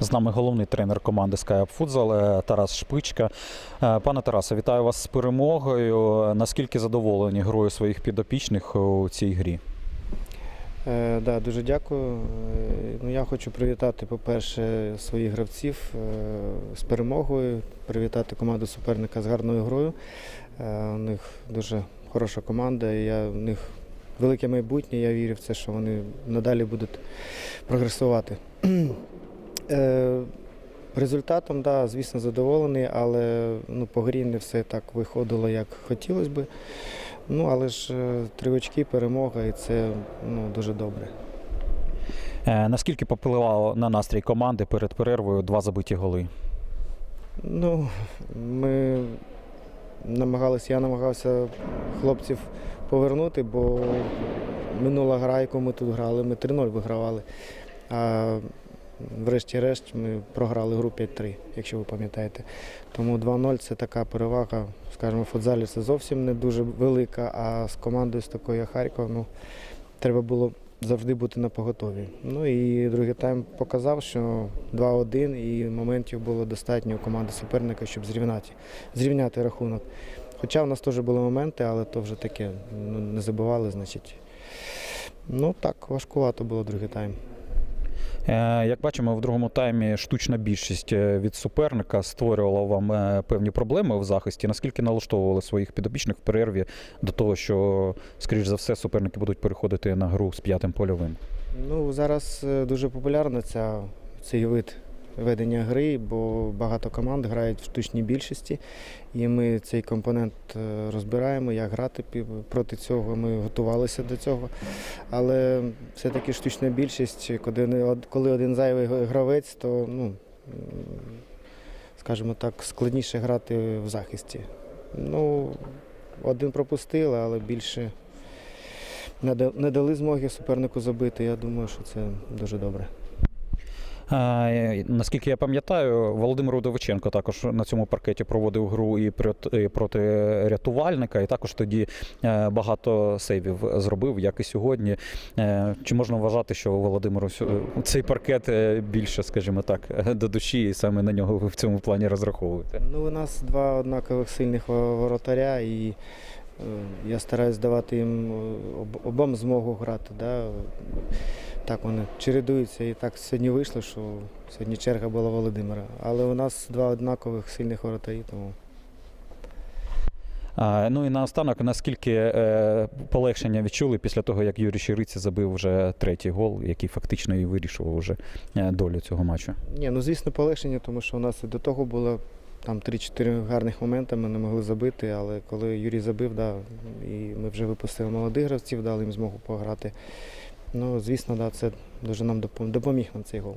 З нами головний тренер команди SkyUp Futsal е, Тарас Шпичка. Е, Пане Тарасе, вітаю вас з перемогою. Наскільки задоволені грою своїх підопічних у цій грі? Е, да, дуже дякую. Е, Ну, я хочу привітати, по-перше, своїх гравців з перемогою, привітати команду суперника з гарною грою. Е, у них дуже хороша команда, і я, у них велике майбутнє. Я вірю в це, що вони надалі будуть прогресувати. Е, результатом, да, звісно, задоволений, але ну, по грі не все так виходило, як хотілося би. Ну, але ж е, три очки, перемога, і це ну, дуже добре. Е, Наскільки попливало на настрій команди перед перервою два забиті голи? Ну, ми намагалися, я намагався хлопців повернути, бо минула гра, яку ми тут грали, ми 3-0 вигравали. А врешті-решт ми програли гру 5-3, якщо ви пам'ятаєте. Тому 2-0 це така перевага, скажімо, в футзалі це зовсім не дуже велика, а з командою з такою Харкова, ну, треба було завжди бути на поготові. Ну і другий тайм показав, що 2-1 і моментів було достатньо у команди суперника, щоб зрівняти, зрівняти рахунок. Хоча в нас теж були моменти, але то вже таке, ну, не забивали, значить. Ну так, важкувато було другий тайм. Е, Як бачимо, в другому таймі штучна більшість е, від суперника створювала вам е, певні проблеми в захисті. Наскільки налаштовували своїх підопічних в перерві до того, що, скоріш за все, суперники будуть переходити на гру з п'ятим польовим? Ну, зараз дуже популярна ця, цей вид ведення гри, бо багато команд грають в штучній більшості, і ми цей компонент е, розбираємо, як грати проти цього. Ми готувалися до цього. Але все-таки штучна більшість, коли один зайвий гравець, то ну, скажімо так, складніше грати в захисті. Ну, один пропустили, але більше не дали змоги супернику забити. Я думаю, що це дуже добре. Е, Наскільки я пам'ятаю, Володимир Удовиченко також на цьому паркеті проводив гру і проти рятувальника, і також тоді е, багато сейвів зробив, як і сьогодні. Е, Чи можна вважати, що Володимиру цей паркет більше, скажімо так, до душі, і саме на нього ви в цьому плані розраховуєте? Ну, у нас два однакових сильних воротаря, і я стараюсь давати їм обом змогу грати. Да? Так вони чередуються. І так сьогодні вийшло, що сьогодні черга була Володимира. Але у нас два однакових сильних воротарі, тому. А, Ну і наостанок, наскільки е, полегшення відчули після того, як Юрій Щириця забив вже третій гол, який фактично і вирішував вже е, долю цього матчу. Ні, ну звісно, полегшення, тому що у нас і до того було там 3-4 гарних моменти, ми не могли забити, але коли Юрій забив, да, і ми вже випустили молодих гравців, дали їм змогу пограти. Ну, звісно, да, це дуже нам допом- допоміг нам цей гол.